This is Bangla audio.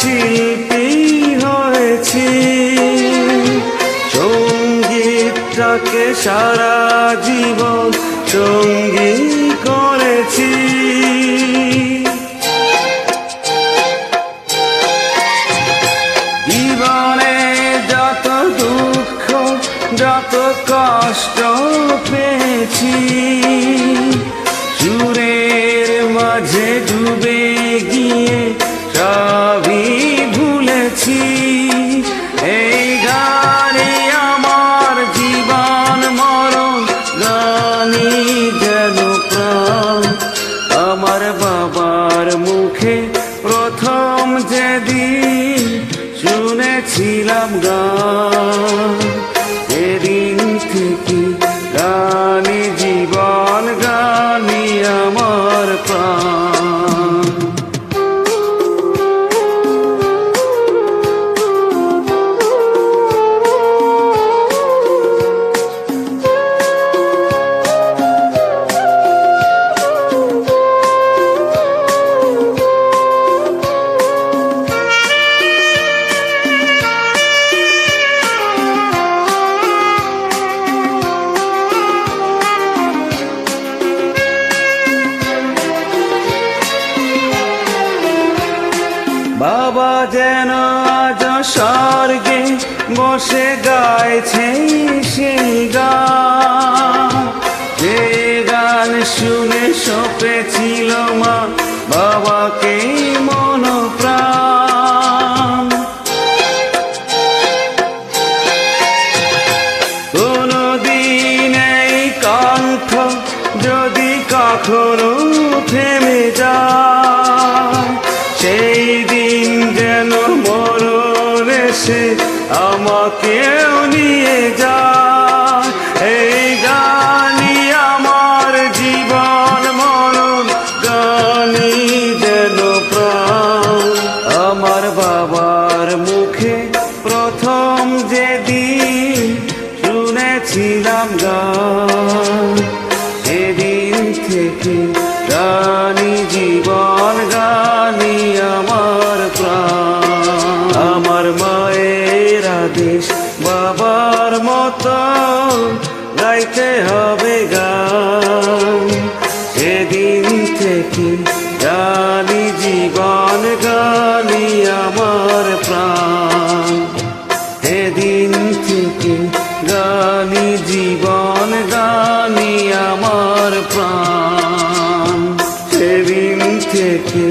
শিল্পী হয়েছি। সঙ্গীতটাকে সারা জীবন সঙ্গী করেছি। জীবনে যত দুঃখ যত কষ্ট পেয়েছি। ভুলেছি এই গানে আমার জীবন মরণ গানি যেন প্রাণ। আমার বাবার মুখে প্রথম যেদিন শুনেছিলাম গান, সেদিন থেকে গানি জীবন, গানি আমার প্রাণ। বাবা যেন আজ স্বর্গে বসে গাইছে সেই গান। গান শুনে সপেছিল মা, বাবাকে মন কোনদিন এই কণ্ঠ যদি কখনো থেমে যায় এসে আমাকেও নিয়ে যা। এই গানি আমার জীবন মরণ গানি যেন প্রাণ। আমার বাবার মুখে প্রথম যেদিন শুনেছিলাম গান, সেদিন থেকে গানি জীবন বাবার মতো গাইতে হবে গান। সেদিন থেকে গানি জীবন গানি আমার প্রাণ। সেদিন থেকে গানি জীবন গানি আমার প্রাণ। সেদিন থেকে